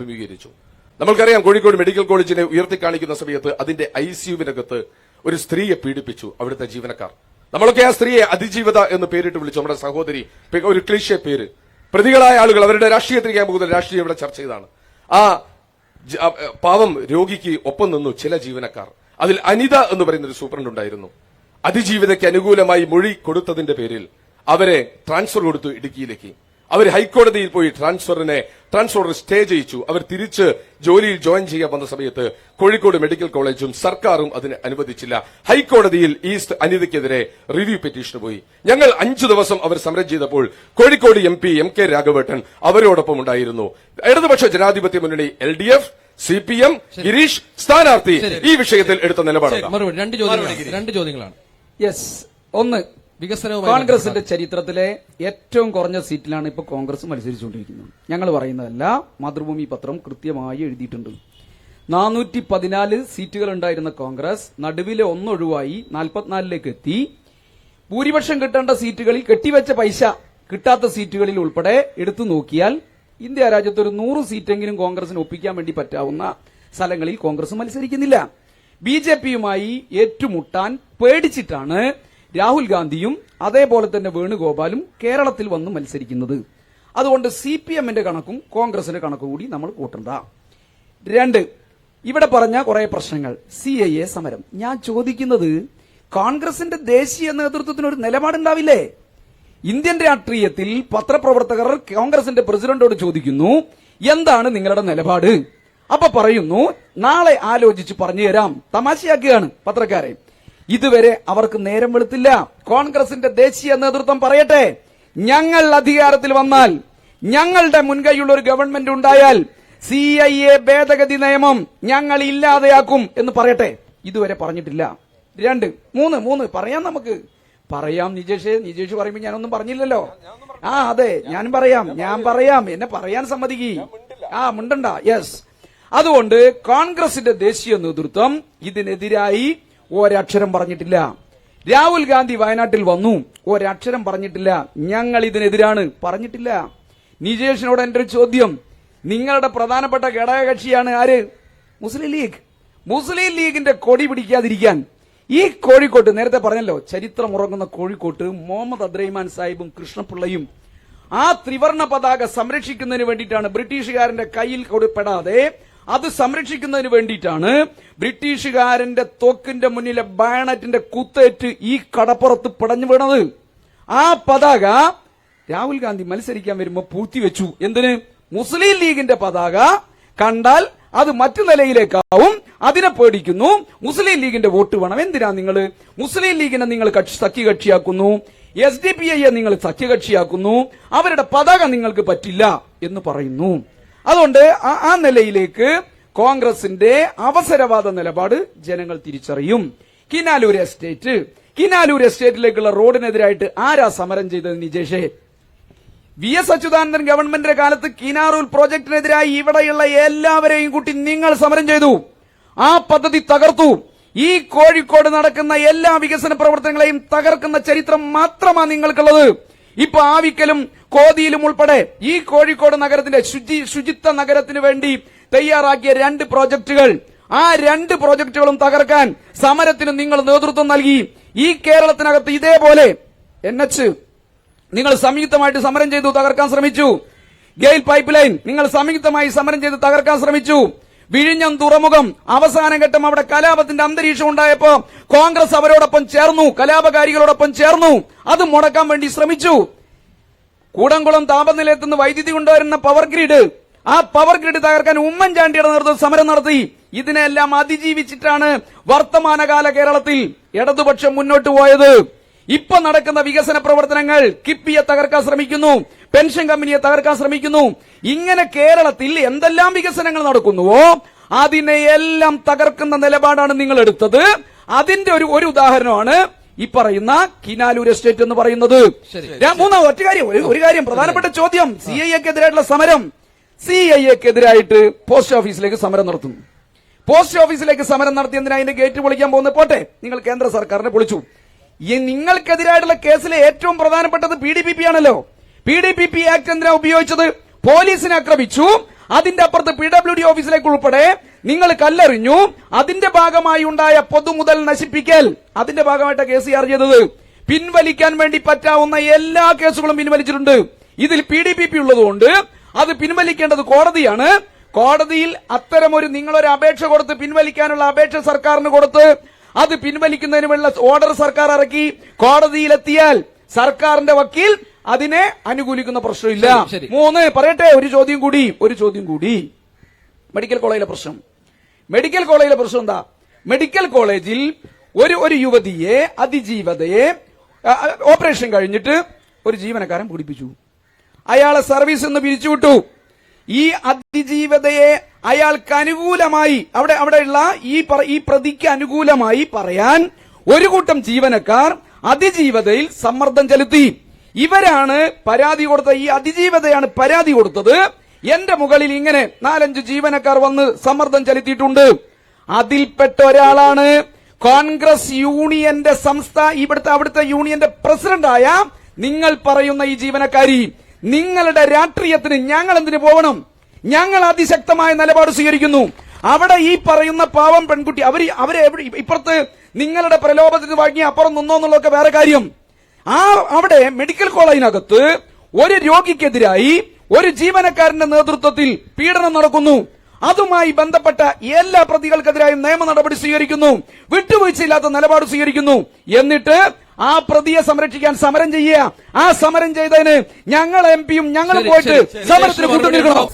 അഭിമുഖീകരിച്ചു. നമ്മൾക്കറിയാം കോഴിക്കോട് മെഡിക്കൽ കോളേജിനെ ഉയർത്തിക്കാണിക്കുന്ന സമയത്ത് അതിന്റെ ഐ സിയുവിനകത്ത് ഒരു സ്ത്രീയെ പീഡിപ്പിച്ചു അവിടുത്തെ ജീവനക്കാർ. നമ്മളൊക്കെ ആ സ്ത്രീയെ അതിജീവിത എന്ന് പേരിട്ട് വിളിച്ചു. നമ്മുടെ സഹോദരി ഒരു ക്ലീശ പേര്. പ്രതികളായ ആളുകൾ അവരുടെ രാഷ്ട്രീയത്തിലേക്ക് പോകുന്ന രാഷ്ട്രീയം ഇവിടെ ചർച്ച ചെയ്താണ്. ആ, പാവം രോഗിക്ക് ഒപ്പം നിന്നു ചില ജീവനക്കാർ. അതിൽ അനിത എന്ന് പറയുന്ന ഒരു സൂപ്രണ്ട് ഉണ്ടായിരുന്നു. അതിജീവിതയ്ക്ക് അനുകൂലമായി മൊഴി കൊടുത്തതിന്റെ പേരിൽ അവരെ ട്രാൻസ്ഫർ കൊടുത്തു ഇടുക്കിയിലേക്ക്. അവർ ഹൈക്കോടതിയിൽ പോയി ട്രാൻസ്ഫറിനെ ട്രാൻസ്ഫർ സ്റ്റേ ചെയ്യിച്ചു. അവർ തിരിച്ച് ജോലിയിൽ ജോയിൻ ചെയ്യാൻ വന്ന സമയത്ത് കോഴിക്കോട് മെഡിക്കൽ കോളേജും സർക്കാരും അതിന് അനുവദിച്ചില്ല. ഹൈക്കോടതിയിൽ ഈസ്റ്റ് അനിതയ്ക്കെതിരെ റിവ്യൂ പെറ്റീഷന് പോയി. ഞങ്ങൾ അഞ്ചു ദിവസം അവർ സമരം ചെയ്തപ്പോൾ Kozhikode M P M K രാഘവേട്ടൻ അവരോടൊപ്പം ഉണ്ടായിരുന്നു. ഇടതുപക്ഷ ജനാധിപത്യ മുന്നണി L D F C P M Girish സ്ഥാനാർത്ഥി ഈ വിഷയത്തിൽ എടുത്ത നിലപാട് രണ്ട് രണ്ട് ചോദ്യങ്ങളാണ്. യെസ്. ഒന്ന് വികസനവുമായി കോൺഗ്രസിന്റെ ചരിത്രത്തിലെ ഏറ്റവും കുറഞ്ഞ സീറ്റിലാണ് ഇപ്പോൾ കോൺഗ്രസ് മത്സരിച്ചുകൊണ്ടിരിക്കുന്നത്. ഞങ്ങൾ പറയുന്നതല്ല മാതൃഭൂമി പത്രം കൃത്യമായി എഴുതിയിട്ടുണ്ട്. നാനൂറ്റി പതിനാല് സീറ്റുകൾ ഉണ്ടായിരുന്ന കോൺഗ്രസ് നടുവിലെ ഒന്നൊഴിവായി നാൽപ്പത്തിനാലിലേക്ക് എത്തി. ഭൂരിപക്ഷം കിട്ടേണ്ട സീറ്റുകളിൽ കെട്ടിവെച്ച പൈസ കിട്ടാത്ത സീറ്റുകളിൽ ഉൾപ്പെടെ എടുത്തു നോക്കിയാൽ ഇന്ത്യ രാജ്യത്ത് ഒരു നൂറ് സീറ്റെങ്കിലും കോൺഗ്രസിന് ഒപ്പിക്കാൻ വേണ്ടി പറ്റാവുന്ന സ്ഥലങ്ങളിൽ കോൺഗ്രസ് മത്സരിക്കുന്നില്ല. ബി ജെ പിയുമായി ഏറ്റുമുട്ടാൻ പേടിച്ചിട്ടാണ് രാഹുൽ ഗാന്ധിയും അതേപോലെ തന്നെ വേണുഗോപാലും കേരളത്തിൽ വന്ന് മത്സരിക്കുന്നത്. അതുകൊണ്ട് സി പി എമ്മിന്റെ കണക്കും കോൺഗ്രസിന്റെ കണക്കും കൂടി നമ്മൾ കൂട്ടണ്ട. രണ്ട് ഇവിടെ പറഞ്ഞ കുറെ പ്രശ്നങ്ങൾ. സി ഐ എ സമരം. ഞാൻ ചോദിക്കുന്നത് കോൺഗ്രസിന്റെ ദേശീയ നേതൃത്വത്തിന് ഒരു നിലപാടുണ്ടാവില്ലേ? ഇന്ത്യൻ രാഷ്ട്രീയത്തിൽ പത്രപ്രവർത്തകർ കോൺഗ്രസിന്റെ പ്രസിഡന്റോട് ചോദിക്കുന്നു എന്താണ് നിങ്ങളുടെ നിലപാട്? അപ്പൊ പറയുന്നു നാളെ ആലോചിച്ച് പറഞ്ഞു തരാം തമാശയാക്കുകയാണ് പത്രക്കാരെ. ഇതുവരെ അവർക്ക് നേരം വെളുത്തില്ല. കോൺഗ്രസിന്റെ ദേശീയ നേതൃത്വം പറയട്ടെ. ഞങ്ങൾ അധികാരത്തിൽ വന്നാൽ ഞങ്ങളുടെ മുൻകൈയുള്ള ഒരു ഗവൺമെന്റ് ഉണ്ടായാൽ സി ഐ എ ഭേദഗതി നിയമം ഞങ്ങൾ ഇല്ലാതെയാക്കും എന്ന് പറയട്ടെ. ഇതുവരെ പറഞ്ഞിട്ടില്ല. രണ്ട് മൂന്ന് മൂന്ന് പറയാം നമുക്ക്. പറയാം നിജേഷ് നിജേഷ് പറയുമ്പോൾ ഞാനൊന്നും പറഞ്ഞില്ലല്ലോ. ആ അതെ ഞാൻ പറയാം ഞാൻ പറയാം എന്നെ പറയാൻ സമ്മതിക്ക്. ആ മുണ്ടണ്ട യെസ് അതുകൊണ്ട് കോൺഗ്രസിന്റെ ദേശീയ നേതൃത്വം ഇതിനെതിരായി ഒരക്ഷരം പറഞ്ഞിട്ടില്ല. രാഹുൽ ഗാന്ധി വയനാട്ടിൽ വന്നു. ഒരക്ഷരം പറഞ്ഞിട്ടില്ല. ഞങ്ങൾ ഇതിനെതിരാണ്. പറഞ്ഞിട്ടില്ല. നിജേഷിനോട് എന്റെ ചോദ്യം. നിങ്ങളുടെ പ്രധാനപ്പെട്ട ഘടകകക്ഷിയാണ് ആര്? മുസ്ലിം ലീഗ്. മുസ്ലിം ലീഗിന്റെ കൊടി പിടിക്കാതിരിക്കാൻ. ഈ കോഴിക്കോട്ട് നേരത്തെ പറഞ്ഞല്ലോ ചരിത്രം ഉറങ്ങുന്ന കോഴിക്കോട്ട് മുഹമ്മദ് അദ്രൈമാൻ സാഹിബും കൃഷ്ണപിള്ളയും ആ ത്രിവർണ പതാക സംരക്ഷിക്കുന്നതിന് വേണ്ടിയിട്ടാണ് ബ്രിട്ടീഷുകാരന്റെ കയ്യിൽ കൊടുപ്പെടാതെ അത് സംരക്ഷിക്കുന്നതിന് വേണ്ടിയിട്ടാണ് ബ്രിട്ടീഷുകാരന്റെ തോക്കിന്റെ മുന്നിലെ ബാനറ്റിന്റെ കുത്തേറ്റ് ഈ കടപ്പുറത്ത് പടഞ്ഞു വീണത്. ആ പതാക രാഹുൽ ഗാന്ധി മത്സരിക്കാൻ വരുമ്പോ പൂഴ്ത്തിവെച്ചു എന്തിന്? മുസ്ലിം ലീഗിന്റെ പതാക. കണ്ടാൽ അത് മറ്റു നിലയിലേക്കാവും. അതിനെ പേടിക്കുന്നു. മുസ്ലിം ലീഗിന്റെ വോട്ട് വേണം. എന്തിനാ നിങ്ങൾ മുസ്ലിം ലീഗിനെ നിങ്ങൾ സഖ്യ സഖ്യകക്ഷിയാക്കുന്നു. എസ് ഡി പി ഐയെ നിങ്ങൾ സഖ്യകക്ഷിയാക്കുന്നു. അവരുടെ പതാക നിങ്ങൾക്ക് പറ്റില്ല എന്ന് പറയുന്നു. അതുകൊണ്ട് ആ- നിലയിലേക്ക് കോൺഗ്രസിന്റെ അവസരവാദ നിലപാട് ജനങ്ങൾ തിരിച്ചറിയും. കിനാലൂർ എസ്റ്റേറ്റ്. കിനാലൂർ എസ്റ്റേറ്റിലേക്കുള്ള റോഡിനെതിരായിട്ട് ആരാ സമരം ചെയ്തത് നിജേഷേ? വി എസ് അച്യുതാനന്ദൻ ഗവൺമെന്റിന്റെ കാലത്ത് കിനാറൂൽ പ്രോജക്ടിനെതിരായി ഇവിടെയുള്ള എല്ലാവരെയും കൂട്ടി നിങ്ങൾ സമരം ചെയ്തു. ആ പദ്ധതി തകർത്തു. ഈ കോഴിക്കോട് നടക്കുന്ന എല്ലാ വികസന പ്രവർത്തനങ്ങളെയും തകർക്കുന്ന ചരിത്രം മാത്രമാണ് നിങ്ങൾക്കുള്ളത്. ഇപ്പൊ ആവിക്കലും കോതിയിലും ഉൾപ്പെടെ ഈ കോഴിക്കോട് നഗരത്തിന്റെ ശുചി ശുചിത്വ നഗരത്തിന് വേണ്ടി തയ്യാറാക്കിയ രണ്ട് പ്രോജക്ടുകൾ ആ രണ്ട് പ്രോജക്ടുകളും തകർക്കാൻ സമരത്തിന് നിങ്ങൾ നേതൃത്വം നൽകി. ഈ കേരളത്തിനകത്ത് ഇതേപോലെ എൻ എച്ച് നിങ്ങൾ സംയുക്തമായിട്ട് സമരം ചെയ്തു തകർക്കാൻ ശ്രമിച്ചു. ഗെയിൽ പൈപ്പ് ലൈൻ നിങ്ങൾ സംയുക്തമായി സമരം ചെയ്ത് തകർക്കാൻ ശ്രമിച്ചു. വിഴിഞ്ഞം തുറമുഖം. അവസാന ഘട്ടം അവിടെ കലാപത്തിന്റെ അന്തരീക്ഷം ഉണ്ടായപ്പോ കോൺഗ്രസ് അവരോടൊപ്പം ചേർന്നു കലാപകാരികളോടൊപ്പം ചേർന്നു. അത് മുടക്കാൻ വേണ്ടി ശ്രമിച്ചു. കൂടംകുളം താപനിലയത്തിൽ നിന്ന് വൈദ്യുതി കൊണ്ടുവരുന്ന പവർ ഗ്രിഡ് ആ പവർ ഗ്രിഡ് തകർക്കാൻ ഉമ്മൻചാണ്ടിയുടെ നേതൃത്വം സമരം നടത്തി. ഇതിനെല്ലാം അതിജീവിച്ചിട്ടാണ് വർത്തമാനകാല കേരളത്തിൽ ഇടതുപക്ഷം മുന്നോട്ട് പോയത്. ഇപ്പൊ നടക്കുന്ന വികസന പ്രവർത്തനങ്ങൾ കിപ്പിയെ തകർക്കാൻ ശ്രമിക്കുന്നു പെൻഷൻ കമ്പനിയെ തകർക്കാൻ ശ്രമിക്കുന്നു. ഇങ്ങനെ കേരളത്തിൽ എന്തെല്ലാം വികസനങ്ങൾ നടക്കുന്നുവോ അതിനെ എല്ലാം തകർക്കുന്ന നിലപാടാണ് നിങ്ങൾ എടുത്തത്. അതിന്റെ ഒരു ഒരു ഉദാഹരണമാണ് ഈ പറയുന്ന കിനാലൂർ എസ്റ്റേറ്റ് എന്ന് പറയുന്നത്. ഞാൻ മൂന്നാം ഒറ്റ കാര്യം ഒരു- ഒരു കാര്യം പ്രധാനപ്പെട്ട ചോദ്യം. സി ഐ എക്കെതിരായിട്ടുള്ള സമരം. സി ഐ എക്കെതിരായിട്ട് പോസ്റ്റ് ഓഫീസിലേക്ക് സമരം നടത്തുന്നു. പോസ്റ്റ് ഓഫീസിലേക്ക് സമരം നടത്തി എന്തിനാ അതിന്റെ ഗേറ്റ് പൊളിക്കാൻ പോകുന്നത് പോട്ടെ. നിങ്ങൾ കേന്ദ്ര സർക്കാരിനെ പൊളിച്ചു. ഈ നിങ്ങൾക്കെതിരായിട്ടുള്ള കേസിലെ ഏറ്റവും പ്രധാനപ്പെട്ടത് പി ഡി പി പി ആണല്ലോ. P D P P act എന്തിനാ ഉപയോഗിച്ചത്? പോലീസിനെ ആക്രമിച്ചു. അതിന്റെ അപ്പുറത്ത് പി ഡബ്ല്യു ഡി ഓഫീസിലേക്ക് ഉൾപ്പെടെ നിങ്ങൾ കല്ലെറിഞ്ഞു. അതിന്റെ ഭാഗമായി ഉണ്ടായ പൊതുമുതൽ നശിപ്പിക്കൽ. അതിന്റെ ഭാഗമായിട്ട് കേസ് ചാർജ് ചെയ്തത് പിൻവലിക്കാൻ വേണ്ടി പറ്റാവുന്ന എല്ലാ കേസുകളും പിൻവലിച്ചിട്ടുണ്ട്. ഇതിൽ പി ഡി പി പി ഉള്ളതുകൊണ്ട് അത് പിൻവലിക്കേണ്ടത് കോടതിയാണ്. കോടതിയിൽ അത്തരമൊരു നിങ്ങളൊരു അപേക്ഷ കൊടുത്ത് പിൻവലിക്കാനുള്ള അപേക്ഷ സർക്കാരിന് കൊടുത്ത് അത് പിൻവലിക്കുന്നതിനുമുള്ള ഓർഡർ സർക്കാർ ഇറക്കി. കോടതിയിലെത്തിയാൽ സർക്കാരിന്റെ വക്കീൽ അതിനെ അനുകൂലിക്കുന്ന പ്രശ്നമില്ല. മൂന്ന് പറയട്ടെ ഒരു ചോദ്യം കൂടി ഒരു ചോദ്യം കൂടി. മെഡിക്കൽ കോളേജിലെ പ്രശ്നം. മെഡിക്കൽ കോളേജിലെ പ്രശ്നം എന്താ? മെഡിക്കൽ കോളേജിൽ ഒരു ഒരു യുവതിയെ അതിജീവതയെ ഓപ്പറേഷൻ കഴിഞ്ഞിട്ട് ഒരു ജീവനക്കാരൻ പീഡിപ്പിച്ചു. അയാളെ സർവീസ് നിന്ന് പിരിച്ചുവിട്ടു. ഈ അതിജീവതയെ അയാൾക്ക് അനുകൂലമായി അവിടെ അവിടെയുള്ള ഈ ഈ പ്രതിക്ക് അനുകൂലമായി പറയാൻ ഒരു കൂട്ടം ജീവനക്കാർ അതിജീവതയിൽ സമ്മർദ്ദം ചെലുത്തി. ഇവരാണ് പരാതി കൊടുത്ത ഈ അതിജീവതയാണ് പരാതി കൊടുത്തത്. എന്റെ മുകളിൽ ഇങ്ങനെ നാലഞ്ച് ജീവനക്കാർ വന്ന് സമ്മർദ്ദം ചെലുത്തിയിട്ടുണ്ട്. അതിൽപ്പെട്ട ഒരാളാണ് കോൺഗ്രസ് യൂണിയന്റെ സംസ്ഥാന ഇവിടുത്തെ അവിടുത്തെ യൂണിയന്റെ പ്രസിഡന്റായ നിങ്ങൾ പറയുന്ന ഈ ജീവനക്കാരി. നിങ്ങളുടെ രാഷ്ട്രീയത്തിന് ഞങ്ങൾ എന്തിനു പോകണം? ഞങ്ങൾ അതിശക്തമായ നിലപാട് സ്വീകരിക്കുന്നു. അവിടെ ഈ പറയുന്ന പാവം പെൺകുട്ടി അവർ അവരെ ഇപ്പുറത്ത് നിങ്ങളുടെ പ്രലോഭത്തിന് വാങ്ങി അപ്പുറം നിന്നോ എന്നുള്ളതൊക്കെ വേറെ കാര്യം. ആ അവിടെ മെഡിക്കൽ കോളേജിനകത്ത് ഒരു രോഗിക്കെതിരായി ഒരു ജീവനക്കാരന്റെ നേതൃത്വത്തിൽ പീഡനം നടക്കുന്നു. അതുമായി ബന്ധപ്പെട്ട എല്ലാ പ്രതികൾക്കെതിരായും നിയമ നടപടി സ്വീകരിക്കുന്നു. വിട്ടുവീഴ്ചയില്ലാത്ത നിലപാട് സ്വീകരിക്കുന്നു. എന്നിട്ട് ആ പ്രതിയെ സംരക്ഷിക്കാൻ സമരം ചെയ്യുക. ആ സമരം ചെയ്തതിന് ഞങ്ങൾ എം പിയും ഞങ്ങൾ പോയിട്ട്. സമരത്തിന് കൂട്ടുനിൽക്കണം?